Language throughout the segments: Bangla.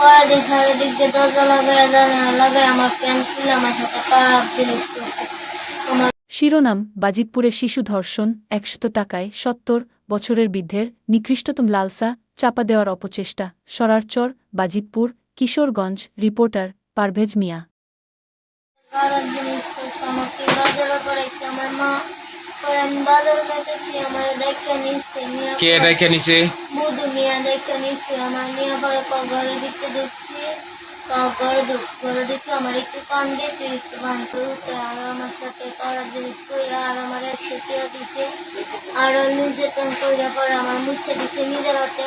সারা দিক দিয়ে দরজা লাগাই জানা লাগাই আমার খুলে আমার সাথে খারাপ জিনিস করছে। শিরোনাম বাজিতপুরে শিশু ধর্ষণ একশত টাকায় সত্তর বছরের বৃদ্ধের নিকৃষ্টতম লালসা চাপা দেওয়ার অপচেষ্টা সরারচর বাজিতপুর কিশোরগঞ্জ রিপোর্টার পারভেজ মিয়া। দেখে কে ডেকে নিছে বুধু মিয়া দেখে নিচ্ছে আমার নিয়ে পরে ক ঘরে দিতে ঢুকছি ক ঘরে ঢুক ঘরে দিতে আমার একটু পান দিয়ে তুই একটু পান করতে আর আমার সাথে খারাপ জিনিস কইরা আর আমার দিছে আর নির্যাতন কইরা পরে আমার মুচ্ছে দিছে নিজের হাতে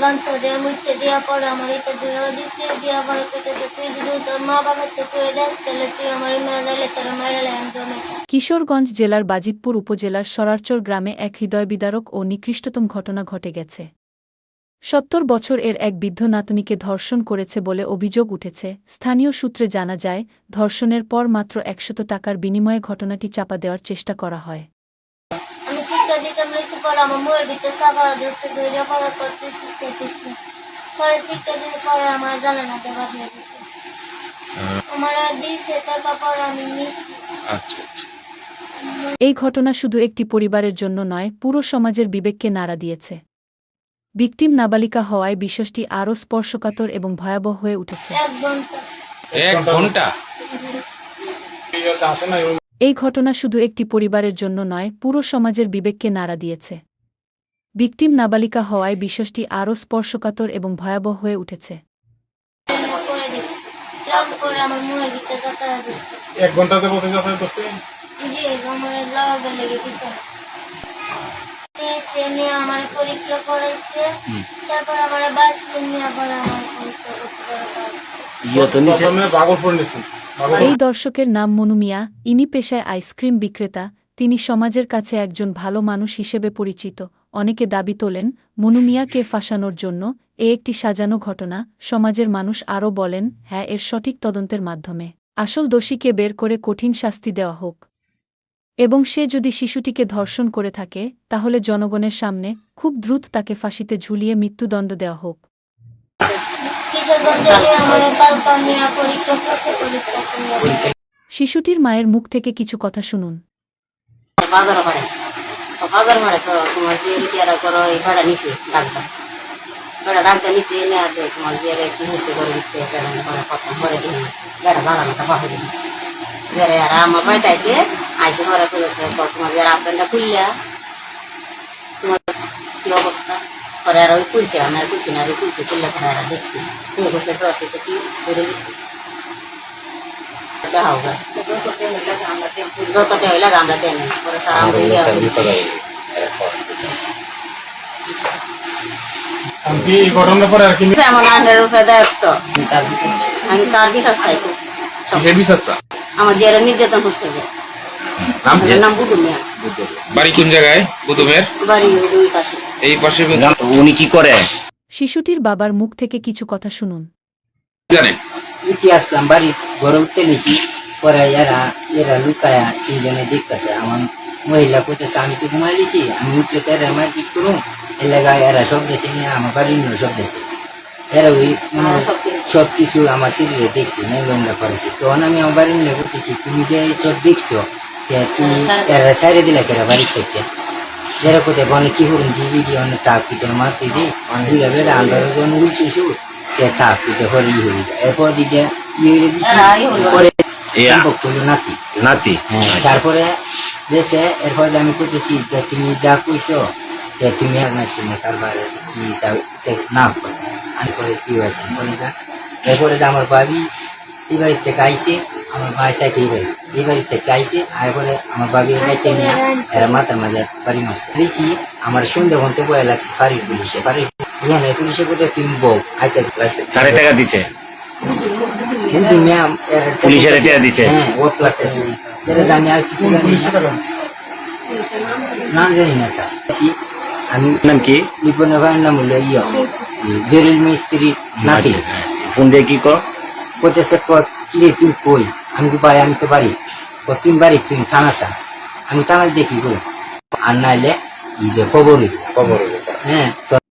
গামছা দিয়ে মুচ্ছে দেওয়া পরে আমার এটা ধুয়েও দিছে দেওয়া পরে কইতেছে তুই যদি তোর মা বাবার তো কয়ে দেস তাহলে তুই আমার মেয়ে তোর আমি তো মেয়ে কিশোরগঞ্জ জেলার বাজিতপুর উপজেলার সরারচর গ্রামে এক হৃদয়বিদারক ও নিকৃষ্টতম ঘটনা ঘটে গেছে। সত্তর বছর এর এক বৃদ্ধ নাতনিকে ধর্ষণ করেছে বলে অভিযোগ উঠেছে। স্থানীয় সূত্রে জানা যায় ধর্ষণের পর মাত্র একশত টাকার বিনিময়ে ঘটনাটি চাপা দেওয়ার চেষ্টা করা হয়। আমার দিয়েছে টাকা পরে আমি নিচ্ছি আচ্ছা আচ্ছা। এই ঘটনা শুধু একটি পরিবারের জন্য নয় পুরো সমাজের বিবেককে নাড়া দিয়েছে। ভিকটিম নাবালিকা হওয়ায় বিষয়টি আরও স্পর্শকাতর এবং ভয়াবহ হয়ে উঠেছে। এই ঘটনা শুধু একটি পরিবারের জন্য নয় পুরো সমাজের বিবেককে নাড়া দিয়েছে। ভিকটিম নাবালিকা হওয়ায় বিষয়টি আরও স্পর্শকাতর এবং ভয়াবহ হয়ে উঠেছে। এক ঘণ্টা। যাব যাতায়াত করতে জি আমার লাভ লেগে দিচ্ছে সে আমার পরীক্ষা করাইছে তারপর আমার বাসে নিয়ে পরে আমার পরীক্ষা করতে প্রথমে ভাগলপুর নিছি ভাগলপুর এই দর্শকের নাম মনু মিয়া। ইনি পেশায় আইসক্রিম বিক্রেতা। তিনি সমাজের কাছে একজন ভালো মানুষ হিসেবে পরিচিত। অনেকে দাবি তোলেন মনু মিয়াকে ফাঁসানোর জন্য এ একটি সাজানো ঘটনা। সমাজের মানুষ আরও বলেন হ্যাঁ এর সঠিক তদন্তের মাধ্যমে। আসল দোষীকে বের করে কঠিন শাস্তি দেওয়া হোক। এবং সে যদি শিশুটিকে ধর্ষণ করে থাকে, তাহলে জনগণের সামনে খুব দ্রুত তাকে ফাঁসিতে ঝুলিয়ে মৃত্যুদণ্ড দেওয়া হোক। শিশুটির মায়ের মুখ থেকে কিছু কথা শুনুন। তোমার যে যে যারা আর আমার বাড়িতে আইসে আইসে ঘরে তো তোমার যারা আপনারটা খুললা তোমার কি অবস্থা পরে আর ওই খুলছে আমি আর না আর খুলছে খুললে পরে আর দেখছি তুমি বসে তো আছে তো কি করে দিচ্ছি দেখা হোক যতটা হইলে আমরা দেন পরে সারা আমি কি ঘটনার পরে আর কি আমার আন্ডার উপরে দায়িত্ব আমি তার বিশ্বাস চাই বিচারটা আমার যারা নির্যাতন যে নাম কি? আমার নাম বুধু মিয়া। বাড়ি কোন জায়গায়? বুধুমের বাড়ি দুই পাশে। এই পাশে উনি কি করে? শিশুটির বাবার মুখ থেকে কিছু কথা শুনুন। জানেন উঠে আসলাম বাড়ি ঘরে উঠতে পরে এরা এরা লুকায়া তিনজনে দেখতেছে। আমার মহিলা কইতেছে আমি তো ঘুমাই লিছি আমি উঠলে তো এরা মারপিট করুন লাগা এরা সব দেশে নিয়ে আমার বাড়ির নিয়ে সব দেশে। এরা মানে সব কিছু আমার শরীরে দেখছি নোংরা করেছি। তখন আমি আমার বাড়ির নিয়ে করতেছি তুমি যে সব দেখছ তুমি এরা সাইরে দিলে কেরা বাড়ির থেকে? যারা কোথায় বলে কি করুন অনেক তাপ কিটে মারতে দিই দুইটা বেড়া আন্দার যখন উঠছে শুট তে তাপ কিটে হরে। ই হয়ে যায় এরপর দিকে ইয়ে হয়ে দিছি পরে সম্পর্ক হলো নাতি। নাতি? হ্যাঁ তারপরে দেশে এরপরে আমি কইতেছি যে তুমি যা কইছো যে তুমি আর না তুমি কারবার কি না করে। আমি পরে কি হয়েছে বলে যা এরপরে যে আমার বাবি এই বাড়ির থেকে আইসে আমার ভাই থেকে এই বাড়ি এই বাড়ির থেকে আইসে আর পরে আমার ভাবির গাইতে নিয়ে এরা মাথার মাঝে বাড়ি মারছে। বেশি আমার সন্ধ্যে ঘণ্টা বয়ে লাগছে ফাঁড়ির পুলিশে ফাঁড়ির এখানে পুলিশে কোথায় তুমি বউ আইতেছে কারে টাকা দিচ্ছে কিন্তু ম্যাম পুলিশের এটা দিচ্ছে? হ্যাঁ ও লাগতেছে। এর আমি আর কিছু জানি না। জানি না স্যার। আমি নাম কি? লিপনের ভাইয়ের নাম হলো ইয়ে। জরিল মিস্ত্রি নাতি। ফোন দিয়ে কি কর? কোথাছে কিরে তুই কই? আমি তো ভাই আমি তো বাড়ি। ও তুমি বাড়ি তুমি থানাটা আমি টানা দেখি গো। আর নাইলে যে খবরই খবর হ্যাঁ